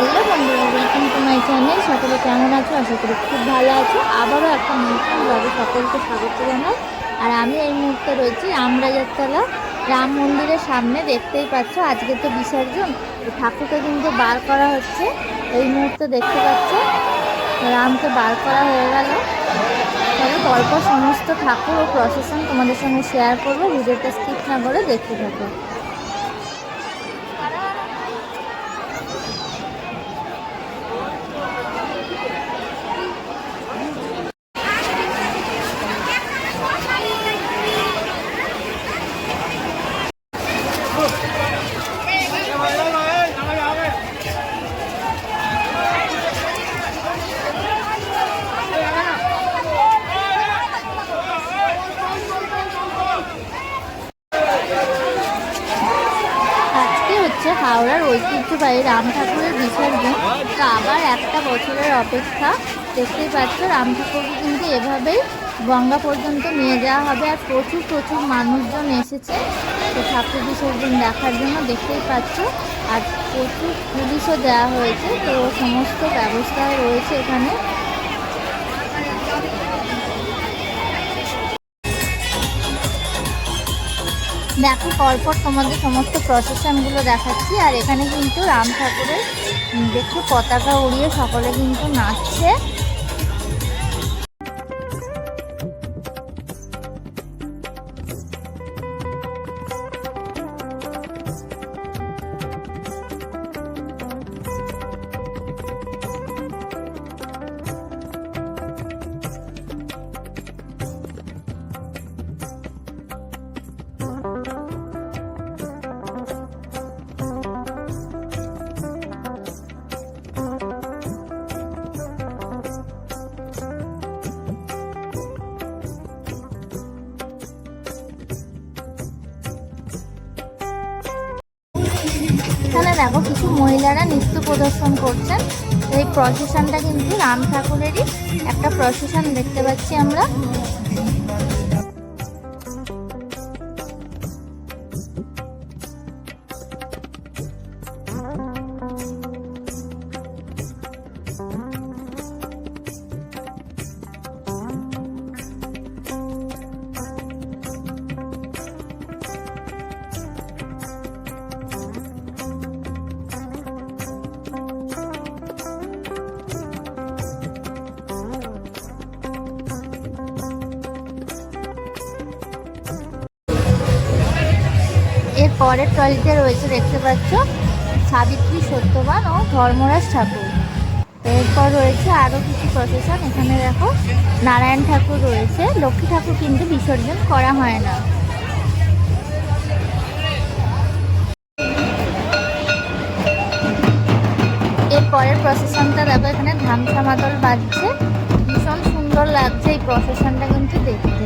Hello বন্ধুরা welcome to my channel সকলে কেমন আছো? আশা করি খুব ভালো আছো। আবারও একটা নতুন ব্লগে সকলকে স্বাগত জানাই। আর আমি এই মুহূর্তে রয়েছি আমরাজারতলা রাম মন্দিরের সামনে দেখতেই পাচ্ছ, আজকে তো বিসর্জন। ঠাকুরকে কিন্তু বার করা হচ্ছে। এই মুহূর্তে দেখতে পাচ্ছ, রামকে বার করা হয়ে গেল। তবে গল্প সমস্ত ঠাকুর ও প্রসেশন তোমাদের সঙ্গে শেয়ার করব। ভিডিওটা স্কিপ না করে দেখতে থাকো। ঐতিহ্যবাহী রাম ঠাকুরের বিসর্জন তো আবার একটা বছরের অপেক্ষা। দেখতেই পাচ্ছ, রাম ঠাকুরকে কিন্তু এভাবেই গঙ্গা পর্যন্ত নিয়ে যাওয়া হবে। আর প্রচুর প্রচুর মানুষজন এসেছে তো ঠাকুর বিসর্জন দেখার জন্য দেখতেই পাচ্ছ। আর প্রচুর পুলিশও দেওয়া হয়েছে। তো সমস্ত ব্যবস্থা রয়েছে এখানে। দেখো, পরপর তোমাদের সমস্ত প্রসেশনগুলো দেখাচ্ছি, আর এখানে কিন্তু রাম ঠাকুরের দেখছ, পতাকা উড়িয়ে সকলে কিন্তু নাচছে। দেখো, কিছু মহিলারা নৃত্য প্রদর্শন করছেন। এই প্রসেশনটা কিন্তু রাম ঠাকুরেরই একটা প্রসেশন দেখতে পাচ্ছি আমরা। পরের ট্রলিতে রয়েছে, দেখতে পাচ্ছ, সাবিত্রী সত্যবান ও ধর্মরাজ ঠাকুর। এরপর রয়েছে আরও কিছু প্রসেশন এখানে দেখো, নারায়ণ ঠাকুর রয়েছে, লক্ষ্মী ঠাকুর কিন্তু বিসর্জন করা হয় না। পরের প্রসেশনটা দেখো, এখানে ধামসা মাদল বাজছে। ভীষণ সুন্দর লাগছে এই প্রসেশনটা কিন্তু দেখতে।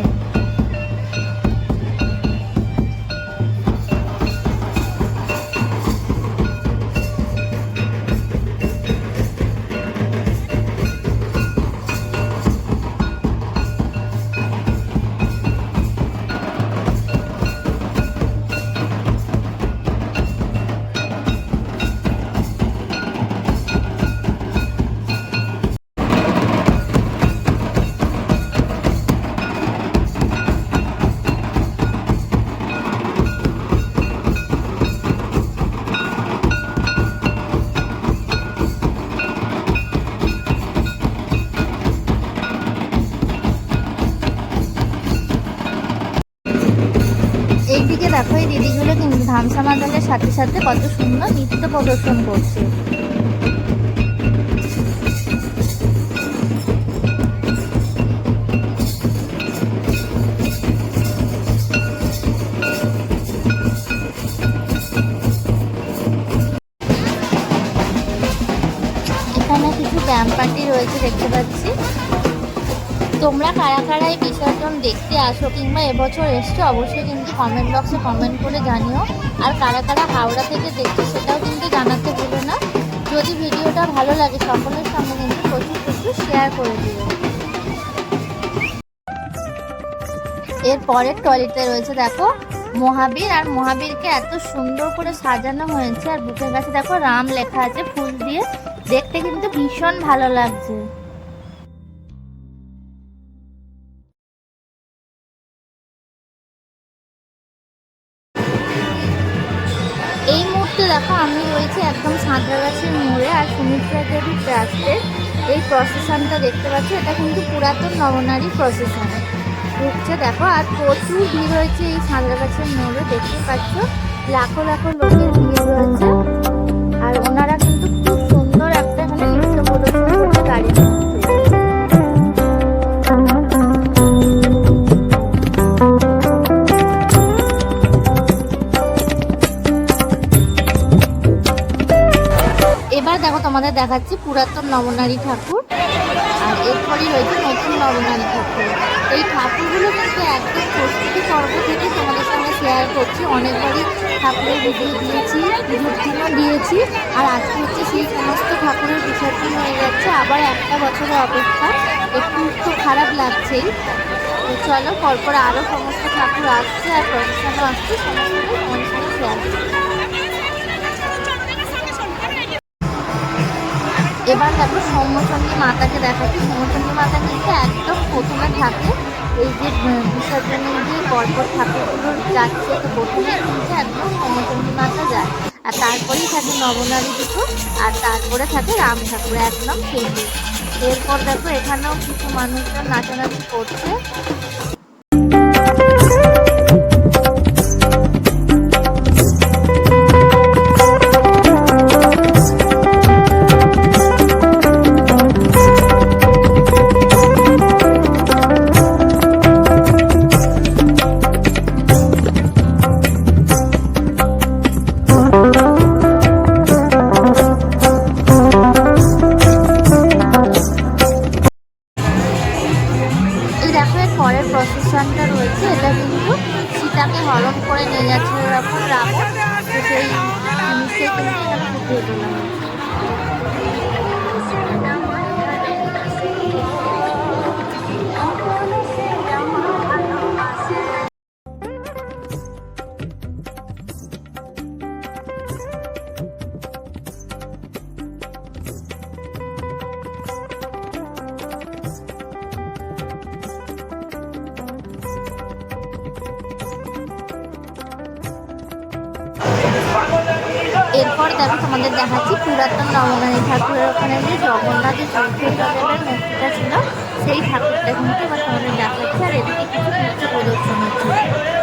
সাথে সাথে কত সুন্দর নৃত্য প্রদর্শন করছে। ব্যায়াম পার্টি রয়েছে দেখতে পাচ্ছি। তোমরা কারা কারা এই বিসর্জন দেখতে আসো কিংবা এবছর এসছো, অবশ্যই কিন্তু কমেন্ট বক্সে কমেন্ট করে জানিও। আর কারা কারা হাওড়া থেকে দেখছ সেটাও কিন্তু জানাতে ভুলো না। যদি ভিডিওটা ভালো লাগে সকলের সঙ্গে কিন্তু প্রচুর প্রচুর শেয়ার করে দিও। এর পরের ট্রলিতে রয়েছে দেখো, মহাবীর। আর মহাবীরকে এত সুন্দর করে সাজানো হয়েছে। আর বুকের কাছে দেখো রাম লেখা আছে ফুল দিয়ে। দেখতে কিন্তু ভীষণ ভালো লাগছে। দেখো, আমি রয়েছি একদম সাঁতরা গাছের মোড়ে আর সুমিত্রা দেবী ট্রাস্টের। এই প্রসেশনটা দেখতে পাচ্ছি, এটা কিন্তু পুরাতন নবনারী প্রসেশন। ঢুকছে দেখো, আর প্রচুর ভিড় হয়েছে এই সাঁতরাগাছির মোড়ে, দেখতে পাচ্ছ, লাখো লাখো লোকের ভিড় রয়েছে। আর ওনারা কিন্তু দেখাচ্ছি পুরাতন নবনারী ঠাকুর। আর এরপরই রয়েছে নতুন নবনারী ঠাকুর। এই ঠাকুরগুলো কিন্তু একদম প্রস্তুতি পর্ব থেকে তোমাদের সঙ্গে শেয়ার করছি। অনেকবারই ঠাকুরের ভিডিও দিয়েছি দিনও দিয়েছি। আর আজকে হচ্ছে সেই সমস্ত ঠাকুরের বিসর্জন হয়ে যাচ্ছে। আবার একটা বছরের অপেক্ষা। একটু তো খারাপ লাগছেই। চলো পরপর আরও সমস্ত ঠাকুর আসছে আর প্রফেশনও আসছে সমস্ত শেয়ার করছি। এবার দেখো সৌম্যচন্ডী মাতাকে দেখাচ্ছি। সৌম্যচন্ডী মাতা কিন্তু একদম প্রথমে থাকে। এই যে বিসর্জনের যে পরপর ঠাকুরগুলো যাচ্ছে, তো প্রথমে কিন্তু একদম সৌম্যচন্ডী মাতা যায়। আর তারপরেই থাকে নবনারী দুটো আর তারপরে থাকে রাম ঠাকুর, একদম শেষে। এরপর দেখো এখানেও কিছু মানুষজন নাচানাচি করছে। দেখো, এর পরের প্রসেশনটা রয়েছে। এটা কিন্তু সীতাকে হরণ করে নিয়ে যাচ্ছে। এরকম রাবণ সেই জিনিসটা কিন্তু এখানে ফুটিয়ে তোলা এরপর দেখো তোমাদের দেখাচ্ছি পুরাতন নবনারী ঠাকুরের ওখানে যে জগন্নাথের চৌধুরীদেবের মূর্তিটা ছিল, সেই ঠাকুরটা কিন্তু এবার তোমাদের দেখাচ্ছি। আর এদিকে কিছু প্রদর্শন হচ্ছে।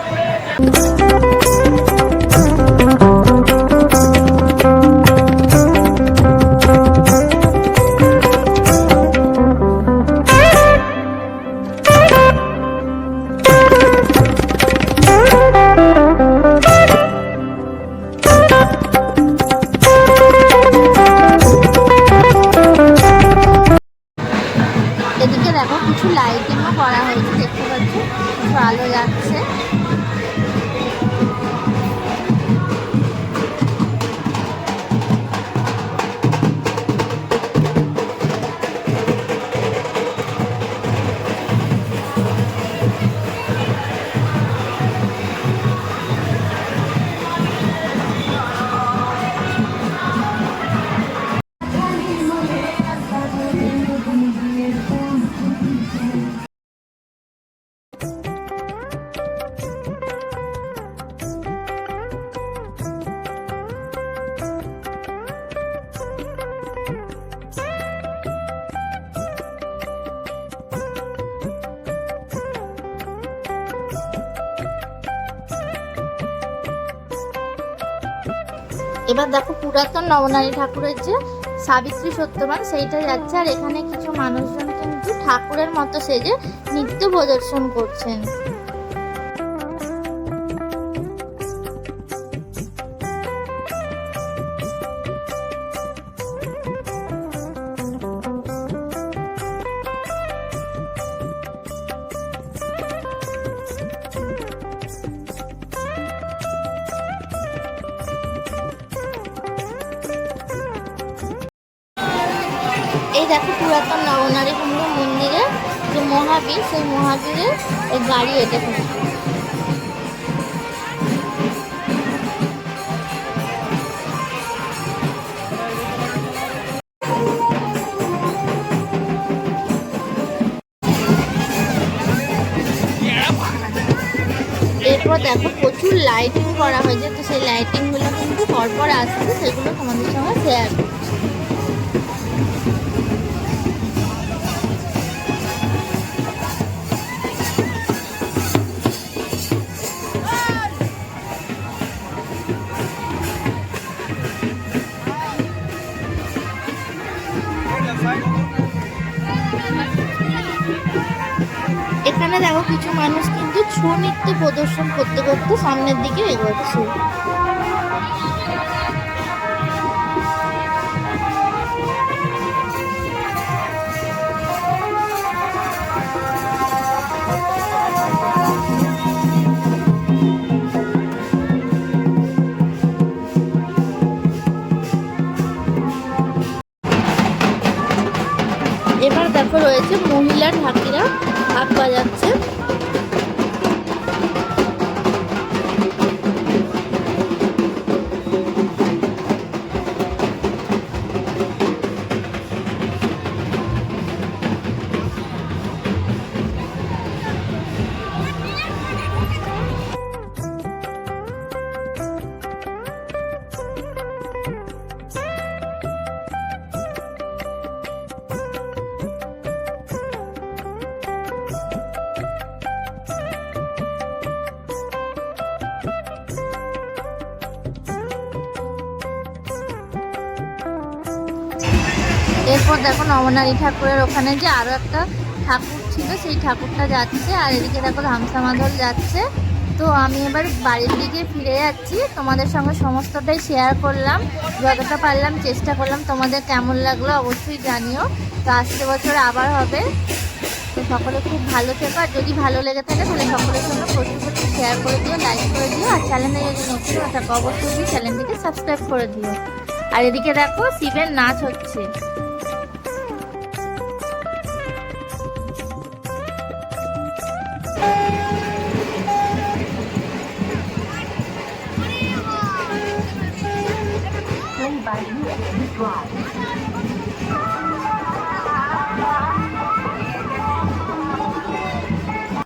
এবার দেখো পুরাতন নবনারী ঠাকুরের যে সাবিত্রী সত্যবান সেইটা যাচ্ছে। আর এখানে কিছু মানুষজন কিন্তু ঠাকুরের মতো সেজে নৃত্য প্রদর্শন করছেন। দেখো পুরাতন নবনারী কুণ্ড মন্দিরে, যে মহাবীর, সেই মহাবীরের এই গাড়ি এটা এরপর দেখো প্রচুর লাইটিং করা হয়েছে, তো সেই লাইটিংগুলো কিন্তু পরপর আসছে, সেগুলো তোমাদের সঙ্গে শেয়ার প্রদর্শন করতে করতে সামনের দিকে এগোচ্ছে এবার দেখো রয়েছে মহিলা ঢাকিরা হাত বাজাচ্ছে। এরপর দেখো নবনারী ঠাকুরের ওখানে যে আরও একটা ঠাকুর ছিল, সেই ঠাকুরটা যাচ্ছে আর এদিকে দেখো ধামসা মাদল যাচ্ছে। তো আমি এবার বাড়ির দিকে ফিরে যাচ্ছি। তোমাদের সঙ্গে সমস্তটাই শেয়ার করলাম। যতটা পারলাম চেষ্টা করলাম। তোমাদের কেমন লাগল অবশ্যই জানিও। তো আসছে বছর আবার হবে। তো সকলে খুব ভালো থেকো। আর যদি ভালো লেগে থাকে, তাহলে সকলের সঙ্গে প্রচুর শেয়ার করে দিও লাইক করে দিও। আর চ্যানেলে যদি নতুন থাকো, অবশ্যই চ্যানেলটিকে সাবস্ক্রাইব করে দিও। আর এদিকে দেখো শিবের নাচ হচ্ছে। Play by USB Drive.